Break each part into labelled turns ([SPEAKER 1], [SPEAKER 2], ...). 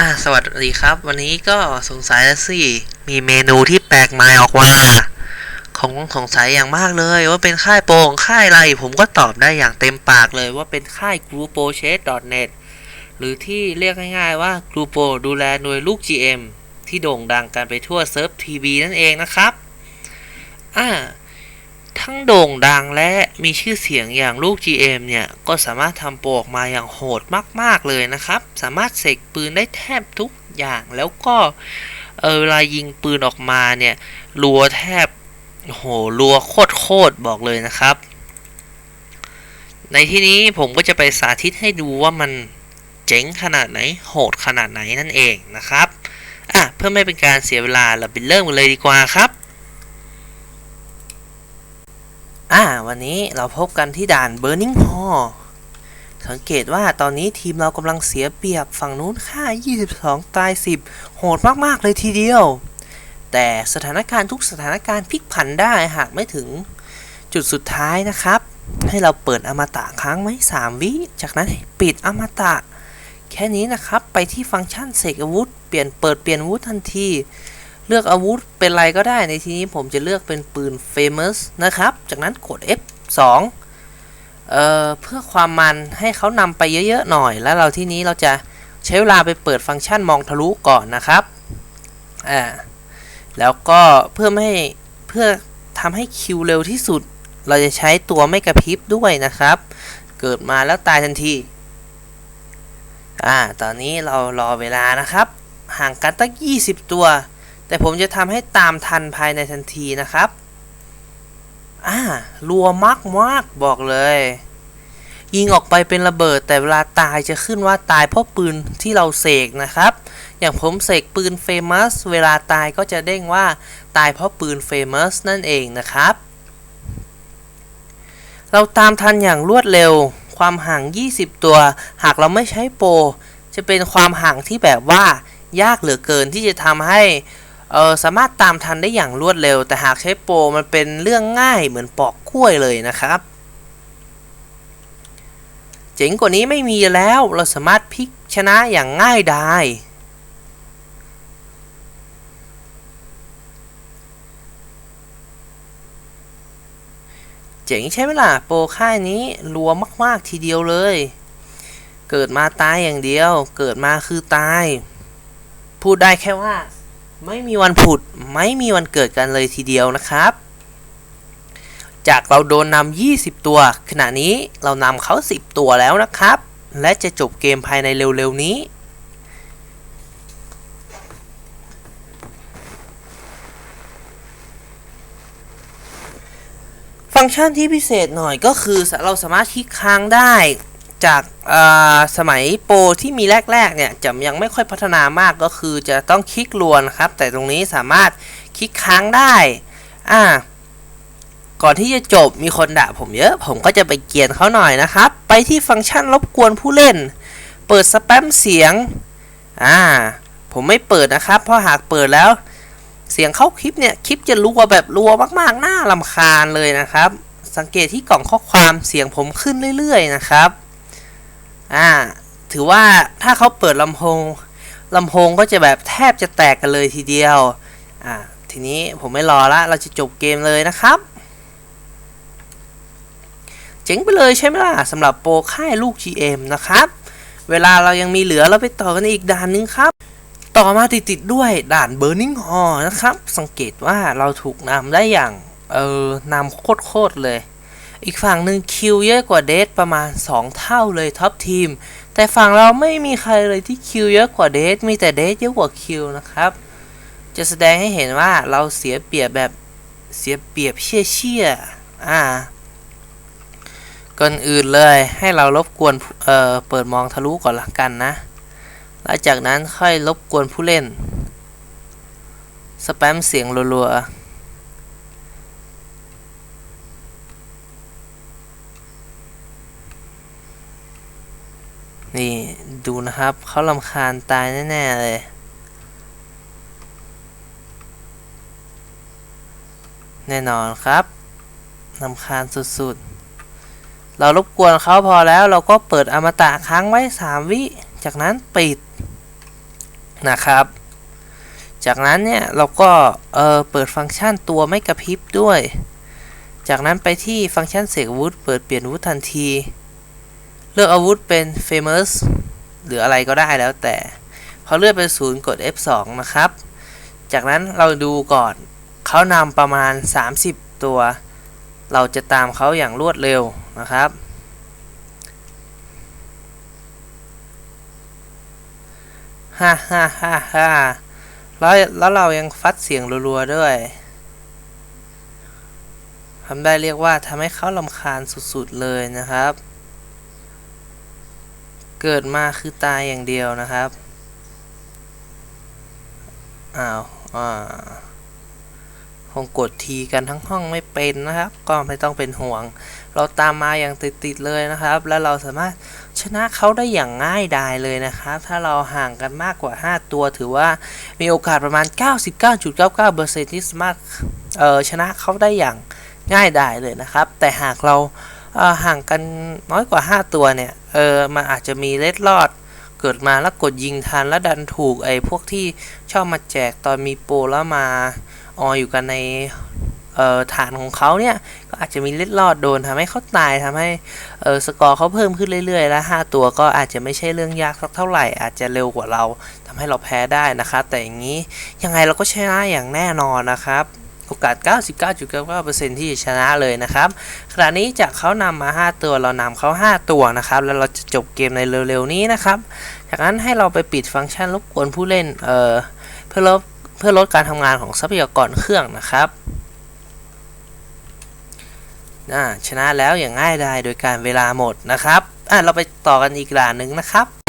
[SPEAKER 1] อะสวัสดีครับ วันนี้ก็สงสัยแล้วสิ มีเมนูที่แปลกใหม่ออกมาของสงสัยอย่างมากเลยว่าเป็นค่ายโปรของค่ายอะไร ผมก็ตอบได้อย่างเต็มปากเลยว่าเป็นค่าย g r u p o c h e s n e t หรือที่เรียกง่ายๆว่า g r u p o ดูแลหน่วยลูก GM ที่โด่งดังกันไปทั่วเซิร์ฟทีวีนั่นเองนะครับ อ่า ทั้งโด่งดังและมีชื่อเสียงอย่างลูก GM เนี่ย ก็สามารถทำโปรออกมาอย่างโหดมาก ๆ เลยนะครับ สามารถเสกปืนได้แทบทุกอย่างแล้วก็เออเวลายิงปืนออกมาเนี่ยรัวแทบโหรัวโคตรๆบอกเลยนะครับ ในที่นี้ผมก็จะไปสาธิตให้ดูว่ามันเจ๋งขนาดไหน โหดขนาดไหนนั่นเองนะครับอะเพื่อไม่เป็นการเสียเวลาเราไปเริ่มกันเลยดีกว่าครับ อ่าวันนี้เราพบกันที่ด่าน Burning Hall สังเกตว่าตอนนี้ทีมเรากำลังเสียเปรียบฝั่งนู้นค่า 22 ตาย 10 โหดมาก ๆ เลยทีเดียว แต่สถานการณ์ทุกสถานการณ์พลิกผันได้หากไม่ถึงจุดสุดท้ายนะครับ ให้เราเปิดอมตะค้างไว้3วิ จากนั้นปิดอมตะ แค่นี้นะครับ ไปที่ฟังก์ชันเสกอาวุธ เปลี่ยนเปิดเปลี่ยนอาวุธทันที เลือกอาวุธเป็นอะไรก็ได้ในทีนี้ผมจะเลือกเป็นปืน Famous นะครับ จากนั้นกด F2 เอ่อเพื่อความมันให้เขานำไปเยอะๆหน่อย แล้วเราที่นี้เราจะใช้เวลาไปเปิดฟังก์ชันมองทะลุก่อนนะครับอ่าแล้วก็เพื่อไม่ให้เพื่อทำให้คิวเร็วที่สุด เราจะใช้ตัวไม่กระพริบด้วยนะครับ เกิดมาแล้วตายทันทีอ่าตอนนี้เรารอเวลานะครับ ห่างกันตั้ง 20 ตัว แต่ผมจะทำให้ตามทันภายในทันทีนะครับ อ่ารัวมากมากบอกเลย ยิงออกไปเป็นระเบิด แต่เวลาตายจะขึ้นว่าตายเพราะปืนที่เราเสกนะครับ อย่างผมเสกปืนเฟมัสเวลาตายก็จะเด้งว่าตายเพราะปืนเฟมัสนั่นเองนะครับ เราตามทันอย่างรวดเร็ว ความห่าง 20 ตัว หากเราไม่ใช้โปรจะเป็นความห่างที่แบบว่ายากเหลือเกินที่จะทำให้ เออสามารถตามทันได้อย่างรวดเร็ว แต่หากใช้โปรมันเป็นเรื่องง่ายเหมือนปอกกล้วยเลยนะครับ เจ๋งกว่านี้ไม่มีแล้วเราสามารถพลิกชนะอย่างง่ายดายเจ๋งใช่ไหมล่ะโปรค่ายนี้รัวมาก ๆ ทีเดียวเลย เกิดมาตายอย่างเดียว เกิดมาคือตาย พูดได้แค่ว่า ไม่มีวันผุด ไม่มีวันเกิดกันเลยทีเดียวนะครับ จากเราโดนนำ20 ตัว ขณะนี้เรานำเขา 10 ตัวแล้วนะครับ และจะจบเกมภายในเร็วๆนี้ฟังก์ชันที่พิเศษหน่อยก็คือเราสามารถคลิกค้างได้จาก สมัยโปรที่มีแรกๆเนี่ยจะยังไม่ค่อยพัฒนามากก็คือจะต้องคลิกลวนครับ แต่ตรงนี้สามารถคลิกค้างได้อ่าก่อนที่จะจบมีคนด่าผมเยอะ ผมก็จะไปเกียนเขาหน่อยนะครับ ไปที่ฟังก์ชันรบกวนผู้เล่น เปิดสแปมเสียงอ่าผมไม่เปิดนะครับ เพราะหากเปิดแล้ว เสียงเข้าคลิปเนี่ยคลิปจะรัวแบบรัวมากๆน่าลำคาญเลยนะครับ สังเกตที่กล่องข้อความเสียงผมขึ้นเรื่อย ๆ นะครับ อ่า ถือว่าถ้าเขาเปิดลำโพงลำโพงก็จะแบบแทบจะแตกกันเลยทีเดียว อ่า ทีนี้ผมไม่รอละ เราจะจบเกมเลยนะครับ เจ๋งไปเลยใช่ไหมล่ะสำหรับโปรค่ายลูก GM นะครับ เวลาเรายังมีเหลือเราไปต่อกันอีกด่านนึงครับ ต่อมาติดๆด้วยด่าน Burning Hall นะครับ สังเกตว่าเราถูกนำได้อย่าง เออนำโคตรๆเลย อีกฝั่งหนึ่งคิวเยอะกว่าเดทประมาณ 2 เท่าเลยท็อปทีม แต่ฝั่งเราไม่มีใครเลยที่คิวเยอะกว่าเดทมีแต่เดทเยอะกว่าคิวนะครับ จะแสดงให้เห็นว่าเราเสียเปรียบแบบเสียเปรียบเชี่ยเชี่ยอ่าก่อนอื่นเลยให้เรารบกวนเอ่อเปิดมองทะลุก่อนละกันนะแล้วจากนั้นค่อยรบกวนผู้เล่น สแปมเสียงรัวๆ นี่ดูนะครับเขาลำคาญตายแน่ๆเลยแน่นอนครับลำคาญสุดๆ เรารบกวนเขาพอแล้วเราก็เปิดอมตะค้างไว้ 3 วิ จากนั้นปิดนะครับ จากนั้นเนี่ยเราก็เออเปิดฟังก์ชันตัวไม่กระพริบด้วย จากนั้นไปที่ฟังก์ชันเสกวุธเปิดเปลี่ยนวุธทันที ลือกอาวุธเป็น famous หรืออะไรก็ได้แล้วแต่ พอเลือนไปศูนย์กด F2 นะครับ จากนั้นเราดูก่อนเขานำประมาณ 30 ตัว เราจะตามเขาอย่างรวดเร็วนะครับ ฮ่าฮ่าฮ่าฮ่าแล้วแล้วเรายังฟัดเสียงรัวๆด้วยทำได้เรียกว่าทำให้เขาลำคาญสุดๆเลยนะครับ เกิดมาคือตายอย่างเดียวนะครับ อ้าว อ่าคงกดทีกันทั้งห้องไม่เป็นนะครับ ก็ไม่ต้องเป็นห่วง เราตามมาอย่างติดๆเลยนะครับ แล้วเราสามารถชนะเขาได้อย่างง่ายดายเลยนะครับ ถ้าเราห่างกันมากกว่า 5 ตัวถือว่ามีโอกาสประมาณ 99.99%ที่สามารถเอ่อชนะเขาได้อย่างง่ายดายเลยนะครับ แต่หากเรา ห่างกันน้อยกว่า 5 ตัวเนี่ย เออ มันอาจจะมีเล็ดลอด เกิดมาแล้วกดยิงทันแล้วดันถูกไอ้พวกที่ชอบมาแจกตอนมีโปรแล้วมาอออยู่กันในเอ่อฐานของเขาเนี่ย ก็อาจจะมีเล็ดลอดโดนทำให้เขาตายทำให้เออสกอร์เขาเพิ่มขึ้นเรื่อยๆ แล้ว 5 ตัวก็อาจจะไม่ใช่เรื่องยากสักเท่าไหร่ อาจจะเร็วกว่าเราทำให้เราแพ้ได้นะครับแต่อย่างนี้ยังไงเราก็ชนะอย่างแน่นอนนะครับ โอกาส 99.99%ที่จะชนะเลยนะครับขณะนี้จากเขานำมา 5 ตัวเรานำเขา 5 ตัวนะครับ แล้วเราจะจบเกมในเร็วๆนี้นะครับ จากนั้นให้เราไปปิดฟังก์ชันรบกวนผู้เล่นเอ่อเพื่อลดเพื่อลดการทำงานของทรัพยากรเครื่องนะครับชนะแล้วอย่างง่ายดายโดยการเวลาหมดนะครับ อะเราไปต่อกันอีกด่านหนึ่งนะครับ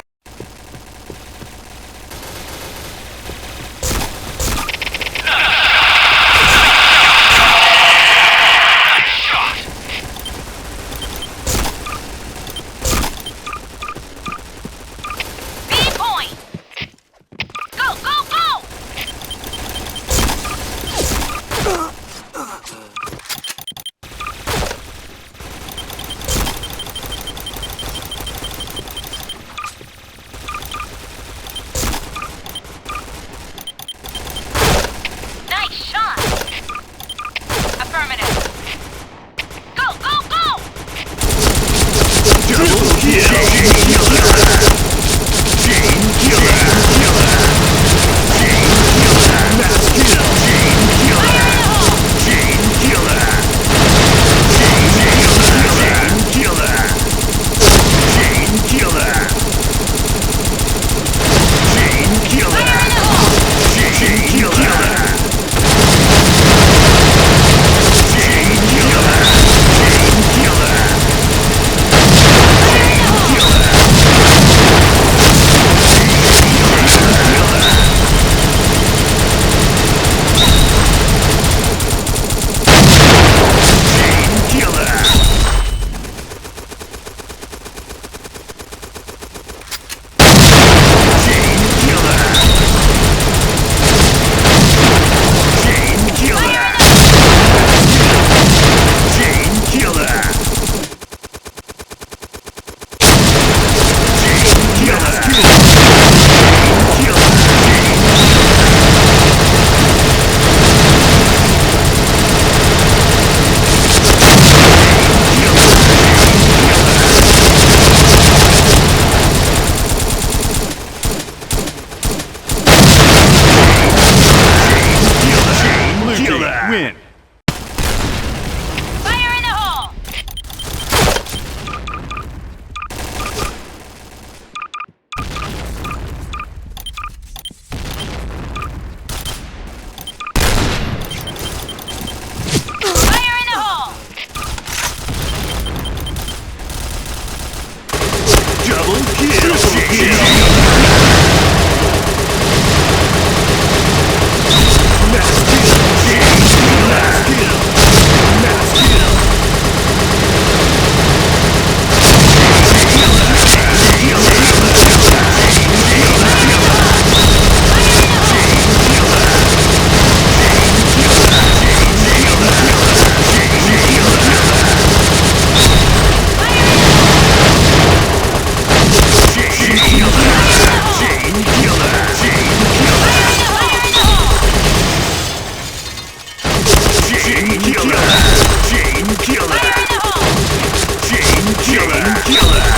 [SPEAKER 2] kill! Three.
[SPEAKER 3] Human killer.